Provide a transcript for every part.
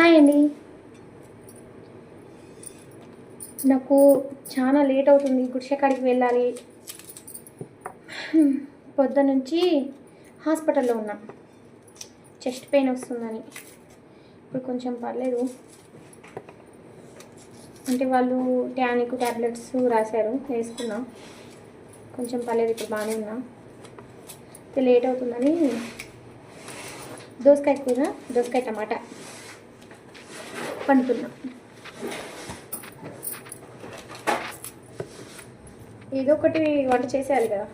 Hi అండి. నాకు చాలా లేట్ అవుతుంది గుడిసెకాడికి వెళ్ళాలి. పొద్దు నుంచి హాస్పిటల్లో ఉన్నా. చెస్ట్ పెయిన్ వస్తుందని. ఇప్పుడు కొంచెం పర్లేదు. అంటే వాళ్ళు ట్యానిక్ ట్యాబ్లెట్స్ రాశారు వేసుకున్నాం. కొంచెం పర్లేదు ఇప్పుడు బాగానే ఉన్నా. లేట్ అవుతుందని దోసకాయ కూర దోసకాయ టమాటా. పండుతున్నా. ఏదో ఒకటి వంట చేసేయాలి కదా.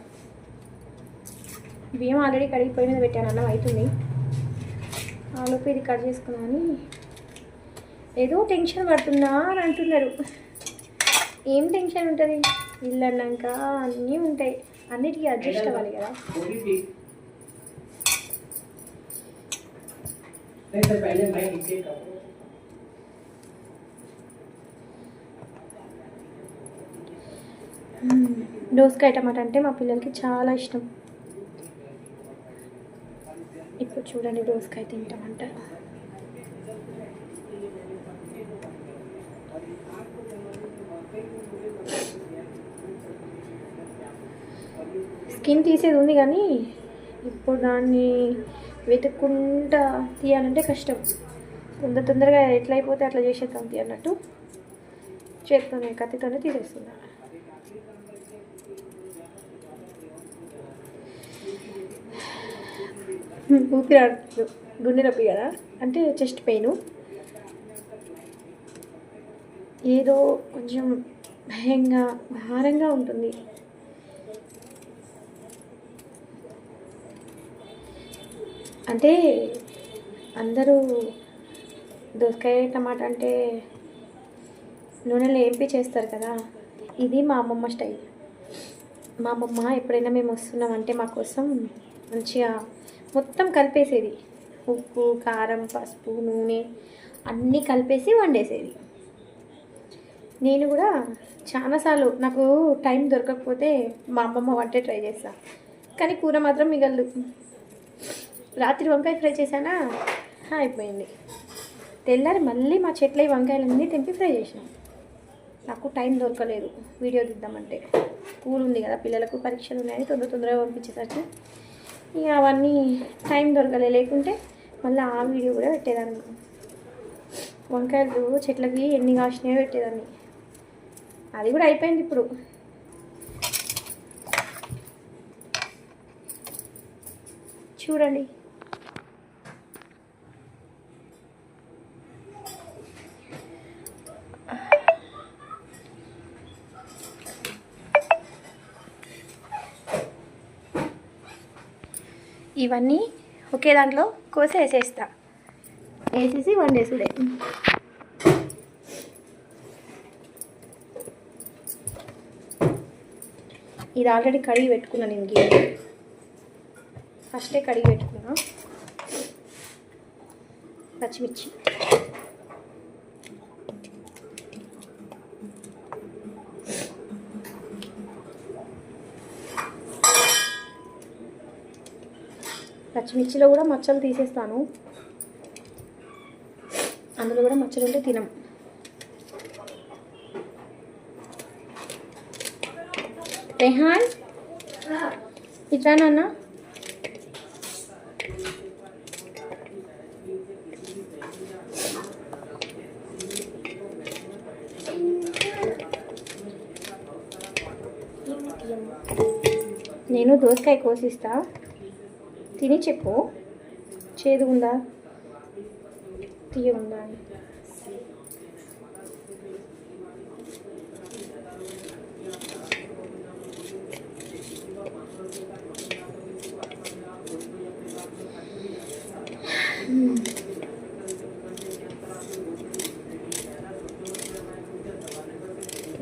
బియ్యం ఆల్రెడీ కడిగి పొయ్యి మీద పెట్టాను అన్నం అవుతుంది ఆలోపు ఇది కట్ చేసుకున్నాను. ఏదో టెన్షన్ పడుతున్నా అని అంటున్నారు. ఏం టెన్షన్ ఉంటుంది? ఇల్లు అన్నాక అన్నీ ఉంటాయి. అన్నిటికీ అడ్జస్ట్ అవ్వాలి కదా. పైన దోసకాయ టమాటా అంటే మా పిల్లలకి చాలా ఇష్టం. ఇప్పుడు చూడండి దోసకాయ తింటామంటారు స్కిన్ తీసేది ఉంది కానీ ఇప్పుడు దాన్ని వెతుక్కుంటా తీయాలంటే కష్టం. తొందర తొందరగా ఎట్లా అయిపోతే అట్లా చేసేద్దాం తీ అన్నట్టు చేత్తోనే కత్తితోనే తీసేస్తున్నా. ఊపిరి ఆడదు గుండె నొప్పి కదా? అంటే చెస్ట్ పెయిన్. ఏదో కొంచెం భయంగా భారంగా ఉంటుంది. అంటే అందరూ దోసకాయ టమాటా అంటే నూనెలో ఏంపి చేస్తారు కదా? ఇది మా అమ్మమ్మ స్టైల్. మా అమ్మమ్మ ఎప్పుడైనా మేము వస్తున్నామంటే మా కోసం మంచిగా మొత్తం కలిపేసేది. ఉప్పు కారం పసుపు నూనె అన్నీ కలిపేసి వండేసేది. నేను కూడా చాలాసార్లు నాకు టైం దొరకకపోతే మా అమ్మమ్మ వంటే ట్రై చేస్తా. కానీ కూర మాత్రం మిగలదు. రాత్రి వంకాయ ఫ్రై చేశానా? అయిపోయింది. తెల్లారి మళ్ళీ మా చెట్ల ఈ వంకాయలన్నీ తెంపి ఫ్రై చేసినాం. నాకు టైం దొరకలేదు. వీడియో తీద్దామంటే స్కూల్ ఉంది కదా పిల్లలకు పరీక్షలు ఉన్నాయి తొందర తొందరగా పంపించేసరికి. ఇక అవన్నీ టైం దొరకలే. లేకుంటే మళ్ళీ ఆ వీడియో కూడా పెట్టేదాన్ని. వంకాయలు చెట్లకి ఎన్ని కాసినాయో పెట్టేదాన్ని. అది కూడా అయిపోయింది ఇప్పుడు. చూడండి. ఇవన్నీ ఒకే దాంట్లో కోసి వేసేస్తా. వేసేసి వండేసుడే ఇది ఆల్రెడీ కడిగి పెట్టుకున్నాను నేను గిన్నె. ఫస్టే కడిగి పెట్టుకున్నా. పచ్చిమిర్చి. మిర్చిలో కూడా మచ్చలు తీసేస్తాను. అందులో కూడా మచ్చలు ఉంటే తినం. రెహాన్? ఇట్లా నాన్న? నేను దోసకాయ కోసిస్తా. తిని చెప్పు. చేదు ఉందా? తీయ ఉందా? అని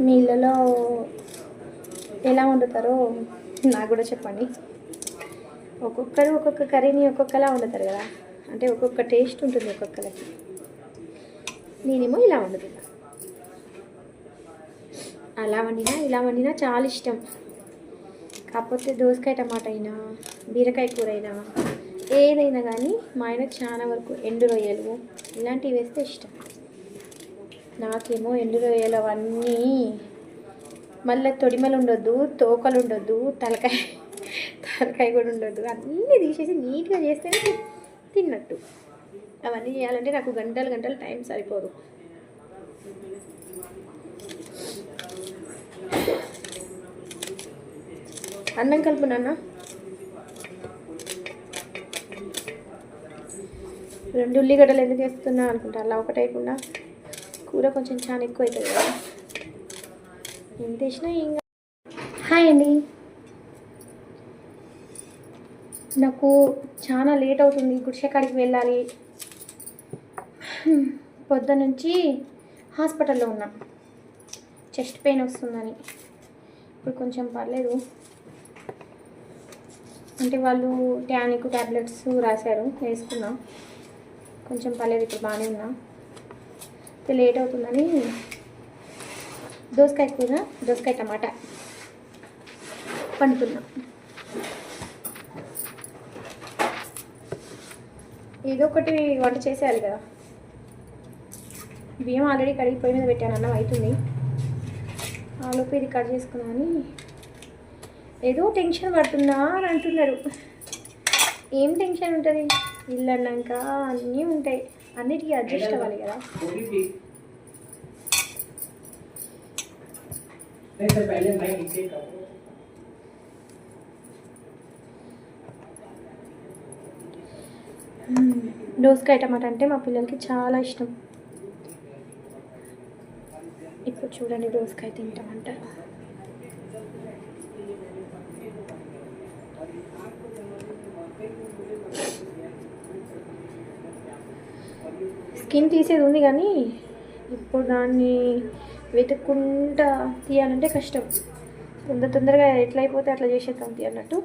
మీ ఇళ్ళలో ఎలా వండుతారో నాకు కూడా చెప్పండి. ఒక్కొక్కరు ఒక్కొక్క కర్రీని ఒక్కొక్కలా వండుతారు కదా. అంటే ఒక్కొక్క టేస్ట్ ఉంటుంది ఒక్కొక్కరికి నేనేమో ఇలా వండుతున్నా. అలా వండినా ఇలా వండినా చాలా ఇష్టం. కాకపోతే దోసకాయ టమాటా అయినా బీరకాయ కూర అయినా ఏదైనా కానీ మా ఆయనకు చాలా వరకు ఎండు రొయ్యలు ఇలాంటివి వేస్తే ఇష్టం. నాకేమో ఎండు రొయ్యలు అవన్నీ మళ్ళీ తొడిమలు ఉండొద్దు తోకలు ఉండొద్దు తలకాయ తలకాయ కూడా ఉండదు అన్నీ తీసేసి నీట్గా చేస్తేనే తిన్నట్టు. అవన్నీ చేయాలంటే నాకు గంటలు గంటలు టైం సరిపోదు. అన్నం కలుపు నాన్న. రెండు ఉల్లిగడ్డలు ఎందుకు వేస్తున్నా అనుకుంటా. అలా ఒకటైకుండా కూర కొంచెం చాలా ఎక్కువ అవుతుంది కదా. ఎంత వేసినా ఏం హాయ్ అండి. నాకు చాలా లేట్ అవుతుంది. గుడిసెకాడికి వెళ్ళాలి. పొద్దు నుంచి హాస్పిటల్లో ఉన్నా. చెస్ట్ పెయిన్ వస్తుందని. ఇప్పుడు కొంచెం పర్లేదు. అంటే వాళ్ళు ట్యానిక్ ట్యాబ్లెట్స్ రాశారు. వేసుకున్నా. కొంచెం పర్లేదు ఇప్పుడు బాగానే ఉన్నా. ఇప్పుడు లేట్ అవుతుందని దోసకాయ కూర దోసకాయ టమాటా పండుతున్నాను ఏదో ఒకటి వంట చేసేయాలి కదా. బియ్యం ఆల్రెడీ కడిగి పొయ్యి మీద పెట్టాను అన్నం అవుతుంది ఆలోపు ఇది కట్ చేసుకున్నాను ఏదో టెన్షన్ పడుతుందా అని అంటున్నారు ఏం టెన్షన్ ఉంటుంది? ఇల్లు అన్నాక అన్నీ ఉంటాయి. అన్నిటికీ అడ్జస్ట్ అవ్వాలి కదా. थोड़ी దోసకాయ టమాటా అంటే మా పిల్లలకి చాలా ఇష్టం. ఇప్పుడు చూడండి దోసకాయ తింటామంటారు స్కిన్ తీసేది ఉంది కానీ ఇప్పుడు దాన్ని వెతుక్కుంటా తీయాలంటే కష్టం. తొందర తొందరగా ఎట్లయిపోతే అట్లా చేసేద్దాం తీ అన్నట్టు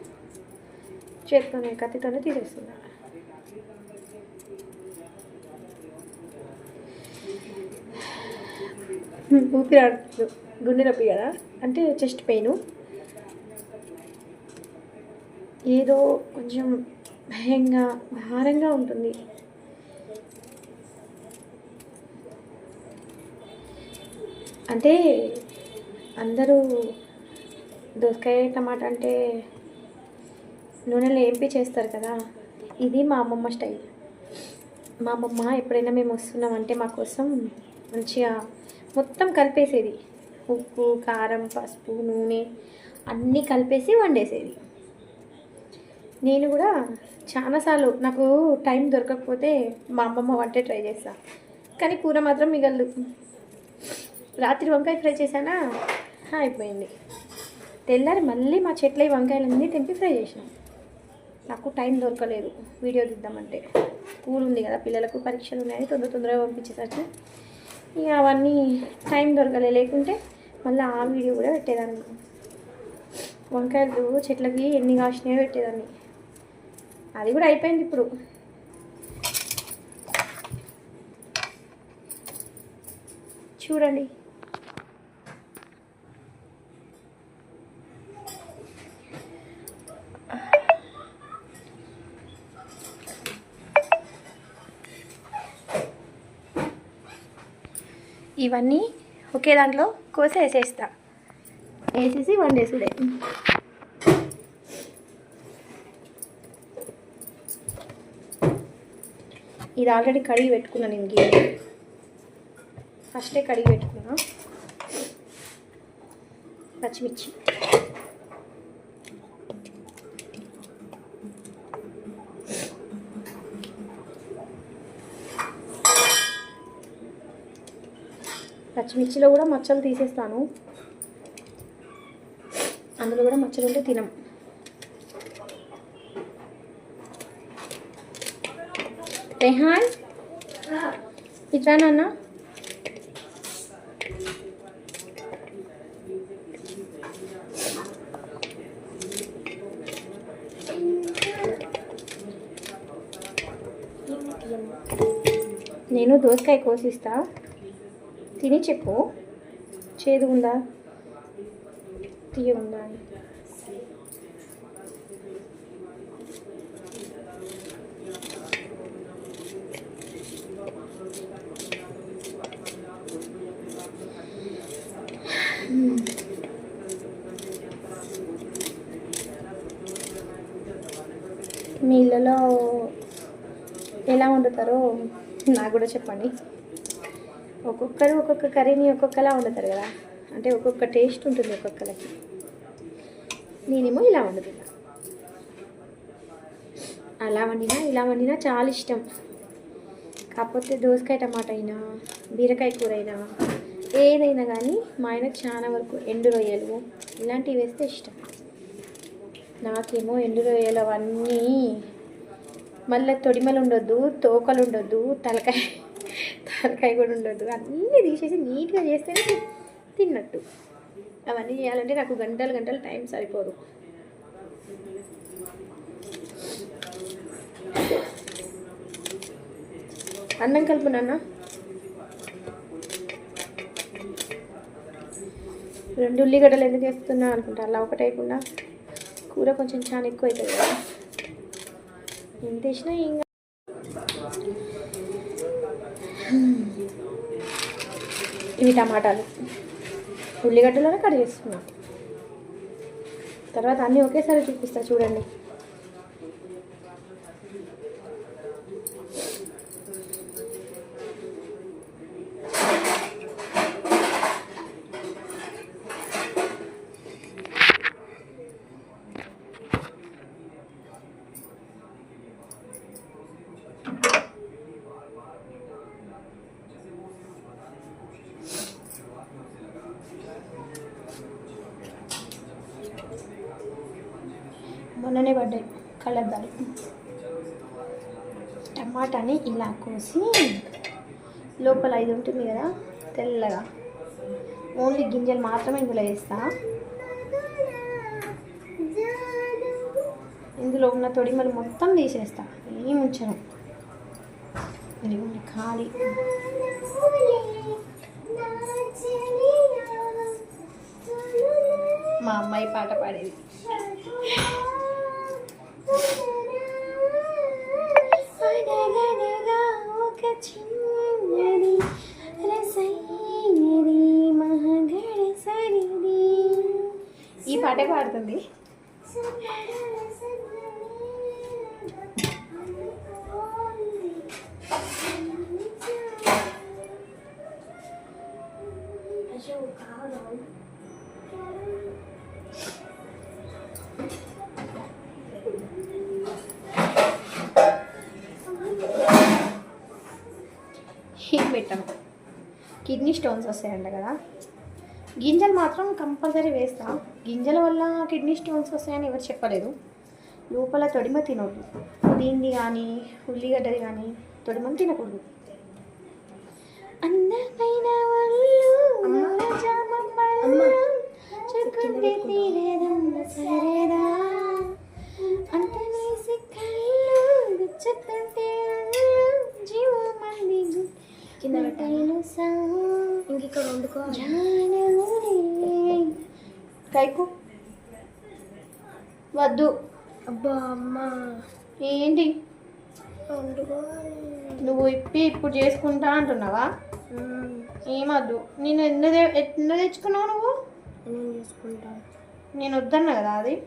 చేతితోనే కత్తితోనే తీసేస్తున్నా. ఊపిరి ఆడుతుంది గుండె నొప్పి కదా? అంటే చెస్ట్ పెయిన్. ఏదో కొంచెం భయంగా భారంగా ఉంటుంది. అంటే అందరూ దోసకాయ టమాటా అంటే నూనెలో ఏంపి చేస్తారు కదా? ఇది మా అమ్మమ్మ స్టైల్. మా అమ్మమ్మ ఎప్పుడైనా మేము వస్తున్నామంటే మా కోసం మంచిగా మొత్తం కలిపేసేది. ఉప్పు కారం పసుపు నూనె అన్నీ కలిపేసి వండేసేది. నేను కూడా చాలాసార్లు నాకు టైం దొరకకపోతే మా అమ్మమ్మ వంటే ట్రై చేస్తా. కానీ కూర మాత్రం మిగలదు. రాత్రి వంకాయ ఫ్రై చేశానా? అయిపోయింది. తెల్లారి మళ్ళీ మా చెట్ల వంకాయలన్నీ తెంపి ఫ్రై చేసాం నాకు టైం దొరకలేదు. వీడియో తీద్దామంటే. స్కూల్ ఉంది కదా పిల్లలకు పరీక్షలు ఉన్నాయి తొందర తొందరగా పంపించేసరికి ఇక అవన్నీ టైం దొరకలే. లేకుంటే మళ్ళీ ఆ వీడియో కూడా పెట్టేదాన్ని. వంకాయలు చెట్లకి ఎన్ని కాసినాయో పెట్టేదాన్ని. అది కూడా అయిపోయింది ఇప్పుడు. చూడండి. ఇవన్నీ ఒకే దాంట్లో కోసి వేసేస్తా. వేసేసి వండేసుడే ఇది ఆల్రెడీ కడిగి పెట్టుకున్నా నేను గిన్నె ఫస్టే కడిగి పెట్టుకున్నా. పచ్చిమిర్చి. పచ్చిమిర్చిలో కూడా మచ్చలు తీసేస్తాను. అందులో కూడా మచ్చలు ఉంటే తినం. రెహాన్ ఇట్లా నాన్న. నేను దోసకాయ కోసిస్తాను తిని చెప్పు. చేదు ఉందా? తీయ ఉందా? మీ ఇళ్ళలో ఎలా వండుతారో నాకు కూడా చెప్పండి. ఒక్కొక్కరు ఒక్కొక్క కర్రీని ఒక్కొక్కలా వండుతారు కదా. అంటే ఒక్కొక్క టేస్ట్ ఉంటుంది ఒక్కొక్కరికి నేనేమో ఇలా వండుతున్నా. అలా వండినా ఇలా వండినా చాలా ఇష్టం. కాకపోతే దోసకాయ టమాటా అయినా బీరకాయ కూర అయినా ఏదైనా కానీ మా ఆయనకు చాలా వరకు ఎండు రొయ్యలు ఇలాంటివి వేస్తే ఇష్టం. నాకేమో ఎండు రొయ్యలు అవన్నీ మళ్ళీ తొడిమలు ఉండొద్దు తోకలు ఉండొద్దు తలకాయ తలకాయ కూడా ఉండొద్దు. అన్నీ తీసేసి నీట్గా చేస్తేనే తిన్నట్టు. అవన్నీ చేయాలంటే నాకు గంటలు గంటలు టైం సరిపోదు. అన్నం కలుపు నాన్న. రెండు ఉల్లిగడ్డలు ఎందుకు వేస్తున్నా అనుకుంటా. అలా ఒకటి కూర కొంచెం చాలా ఎక్కువ అవుతుంది కదా. ఎంత వేసినా ఇంకా కాదు. ఇవి టమాటాలు. ఉల్లిగడ్డలోనే కట్ చేస్తున్నా తర్వాత అన్నీ ఒకేసారి చూపిస్తా చూడండి. మొన్ననే పడ్డాయి కళ్ళద్దాలు. టమాటాని ఇలా కోసి లోపల ఇది ఉంటుంది కదా తెల్లగా. ఓన్లీ గింజలు మాత్రమే ఇందులో వేస్తా. ఇందులో ఉన్న తొడిమలు మొత్తం తీసేస్తా. ఏం ఉంచను. ఇదిగోండి ఖాళీ. మా అమ్మాయి పాట పాడేది. హీట్ పెట్టాము కిడ్నీ స్టోన్స్ వస్తాయంట కదా. గింజలు మాత్రం కంపల్సరీ వేస్తా. గింజల వల్ల కిడ్నీ స్టోన్స్ వస్తాయని ఎవరు చెప్పలేదు. లోపల తొడిమ తినొద్దు. దీన్ని కానీ ఉల్లిగడ్డది కానీ తొడిమని తినకూడదు. అందమైన కళ్ళు గు- కింద పెట్టాలా? ఇంక ఇక్కడ వండుకోవాలి. కైకు. వద్దు. అబ్బా అమ్మ. ఏంటి? నువ్వు ఇప్పి ఇప్పుడు చేసుకుంటా అంటున్నావా? ఏమద్దు. నేను తె- ఎందుకు తెచ్చుకున్నావు నువ్వు? నేను చేసుకుంటా. నేను వద్దన్నా కదా అది?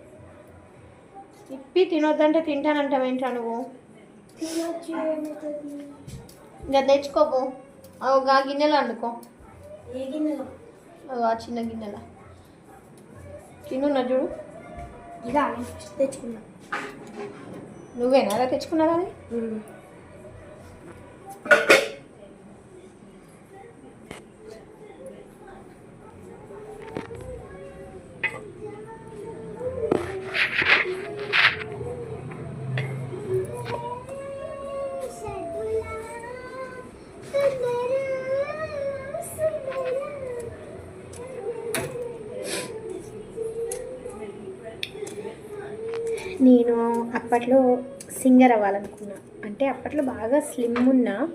ఇప్పి తినొద్దంటే తింటానంటావు ఏంటా నువ్వు ఇంకా తెచ్చుకోకు ఒక ఆ గిన్నెలో వండుకో ఏ గిన్నెలో? ఆ చిన్న గిన్నెల. తినున్నా చూడు. ఇలా తెచ్చుకున్నా. నువ్వేనా? అలా తెచ్చుకున్నారా అది? అప్పట్లో సింగర్ అవ్వాలనుకున్నా. అంటే అప్పట్లో బాగా స్లిమ్ ఉన్నా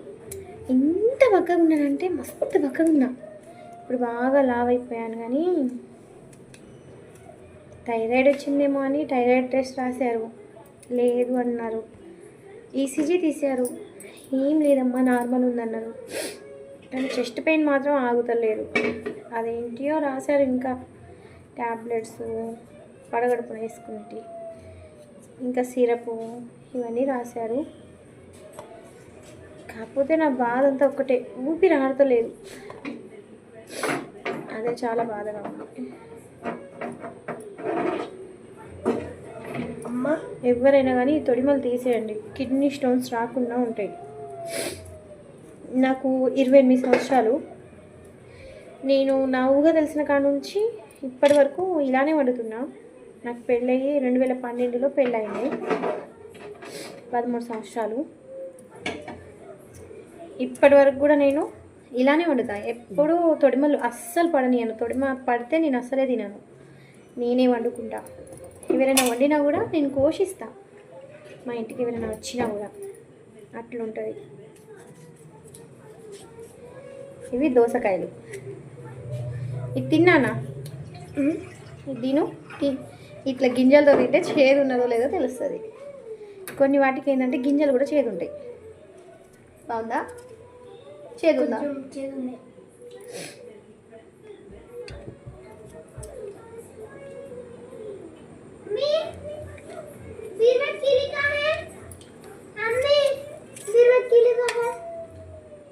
ఎంత బక్కగా ఉన్నానంటే మస్తు బక్కగా ఉన్నా. ఇప్పుడు బాగా లావ్ అయిపోయాను కానీ థైరాయిడ్ వచ్చిందేమో అని థైరాయిడ్ టెస్ట్ రాశారు. లేదు అన్నారు. ఈసీజీ తీశారు. ఏం లేదమ్మా నార్మల్ ఉందన్నారు. కానీ చెస్ట్ పెయిన్ మాత్రం ఆగుతలేదు. అదేంటియో రాశారు ఇంకా. ట్యాబ్లెట్స్ పడగడుపున వేసుకుంటే. ఇంకా సిరపు ఇవన్నీ రాశారు. కాకపోతే నా బాధ అంతా ఒక్కటే. ఊపిరి ఆడతలేదు. అదే చాలా బాధగా ఉంది అమ్మ ఎవరైనా కానీ తొడిమలు తీసేయండి. కిడ్నీ స్టోన్స్ రాకుండా ఉంటాయి. నాకు ఇరవై ఎనిమిది సంవత్సరాలు. నేను నా ఊహ తెలిసిన కాడ నుంచి ఇప్పటి వరకు ఇలానే వండుతున్నా. నాకు పెళ్ళయ్యి రెండు వేల పన్నెండులో పెళ్ళయింది. పదమూడు సంవత్సరాలు. ఇప్పటి వరకు కూడా నేను ఇలానే వండుతా. ఎప్పుడూ తొడిమలు అస్సలు పడనియను. తొడిమ పడితే నేను అస్సలే తినను. నేనే వండుకుంటా. ఎవరైనా వండినా కూడా నేను కోషిస్తా మా ఇంటికి ఎవరైనా వచ్చినా కూడా అట్లుంటుంది. ఇవి దోసకాయలు. ఇది తిన్నానా? ఇది తిను. తి- ఇట్లా గింజలతో తింటే చేదు ఉన్నదో లేదో తెలుస్తుంది. కొన్ని వాటికి ఏంటంటే గింజలు కూడా చేదు ఉంటాయి. బాగుందా? చేదు ఉందా?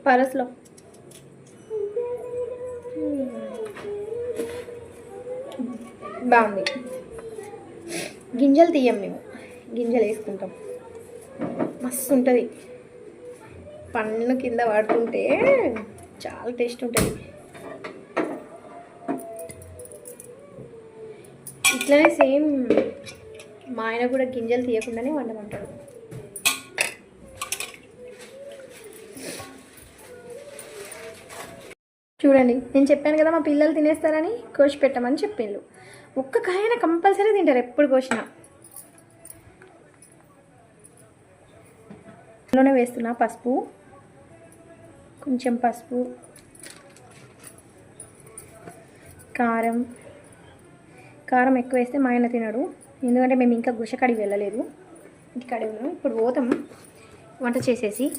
పరస్లో. బాగుంది. గింజలు తీయం మేము. గింజలు వేసుకుంటాం. మస్తు ఉంటుంది. పన్ను కింద పడుతుంటే చాలా టేస్ట్ ఉంటుంది. ఇట్లనే సేమ్ మా ఆయన కూడా గింజలు తీయకుండానే వండమంటాడు. చూడండి నేను చెప్పాను కదా మా పిల్లలు తినేస్తారని కోసి పెట్టమని చెప్పిండ్రు ఒక్క కాయన కంపల్సరీ తింటారు ఎప్పుడు కోసినా. అందులోనే వేస్తున్నా పసుపు. కొంచెం పసుపు. కారం. కారం ఎక్కువ వేస్తే మా ఆయన తినడు. ఎందుకంటే మేము ఇంకా గుషకడికి వెళ్ళలేదు. ఇంటికాడే ఉన్నాం ఇప్పుడు పోతాం. వంట చేసేసి.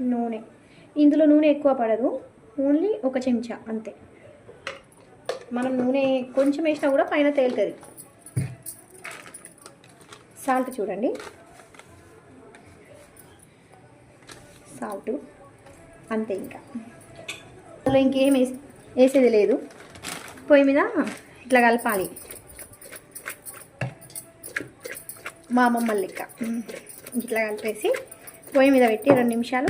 నూనె. ఇందులో నూనె ఎక్కువ పడదు. ఓన్లీ ఒక చెంచా అంతే. మనం నూనె కొంచెం వేసినా కూడా పైన తేలుతుంది. సాల్ట్ చూడండి. సాల్ట్ అంతే ఇంకా. అందులో ఇంకేం వేసి వేసేది లేదు. పొయ్యి మీద ఇట్లా కలపాలి. మా అమ్మమ్మ లెక్క. ఇట్లా కలిపేసి పొయ్యి మీద పెట్టి రెండు నిమిషాలు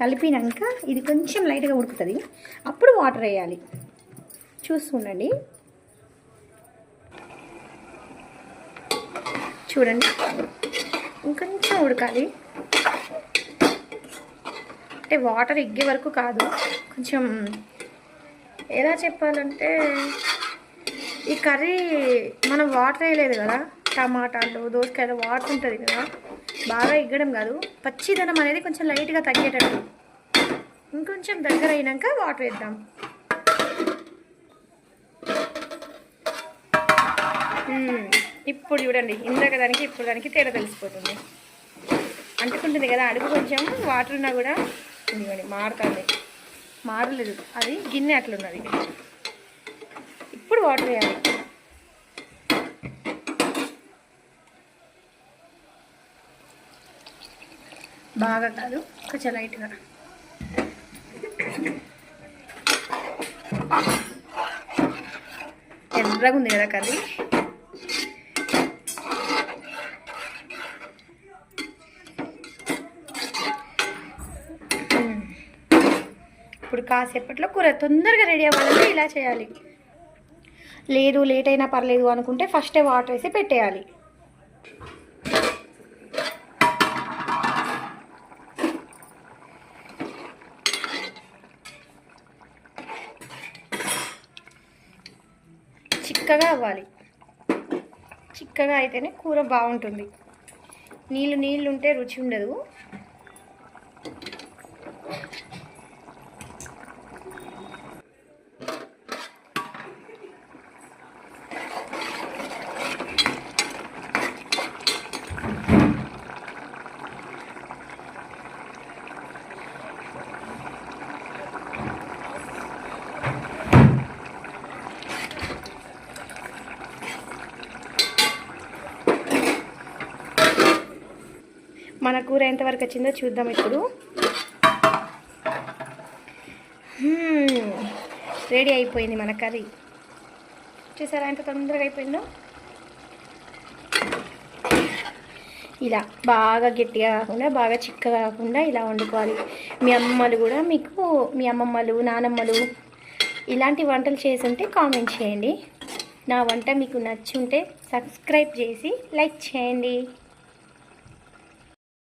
కలిపినాక ఇది కొంచెం లైట్గా ఉడుకుతుంది. అప్పుడు వాటర్ వేయాలి. చూస్తుండండి. చూడండి. ఇంకొంచెం ఉడకాలి. అంటే వాటర్ ఎగ్గే వరకు కాదు. కొంచెం ఎలా చెప్పాలంటే ఈ కర్రీ మనం వాటర్ వేయలేదు కదా. టమాటాలు దోసకాయలు వాటర్ ఉంటుంది కదా. బాగా ఎగ్గడం కాదు. పచ్చిదనం అనేది కొంచెం లైట్గా తగ్గేటట్టు. ఇంకొంచెం దగ్గర అయినాక వాటర్ వేద్దాం. ఇప్పుడు చూడండి ఇందాక దానికి ఇప్పుడు దానికి తేడా తెలిసిపోతుంది. అంటుకుంటుంది కదా అడుగు కొంచెం వాటర్ ఉన్నా కూడా ఇదిగోండి మారుతుంది. మారలేదు. అది గిన్నె అట్లున్నది. ఇప్పుడు వాటర్ వేయాలి. బాగా కాదు. కొంచెం లైట్గా. ఎర్రగా ఉంది కదా కర్రీ? ఇప్పుడు కాసేపట్లో కూర తొందరగా రెడీ అవ్వాలంటే ఇలా చేయాలి. లేదు లేట్ అయినా పర్లేదు అనుకుంటే ఫస్టే వాటర్ వేసి పెట్టేయాలి. చిక్కగా అవ్వాలి. చిక్కగా అయితేనే కూర బాగుంటుంది. నీళ్ళు నీళ్ళు ఉంటే రుచి ఉండదు. మన కూర ఎంతవరకు వచ్చిందో చూద్దాం ఇప్పుడు. రెడీ అయిపోయింది మన కర్రీ. చూసారా ఎంత తొందరగా అయిపోయిందో? ఇలా బాగా గట్టిగా కాకుండా బాగా చిక్కగా కాకుండా ఇలా వండుకోవాలి. మీ అమ్మమ్మలు కూడా మీకు మీ అమ్మమ్మలు నానమ్మలు ఇలాంటి వంటలు చేసుంటే కామెంట్ చేయండి. నా వంట మీకు నచ్చుంటే సబ్స్క్రైబ్ చేసి లైక్ చేయండి.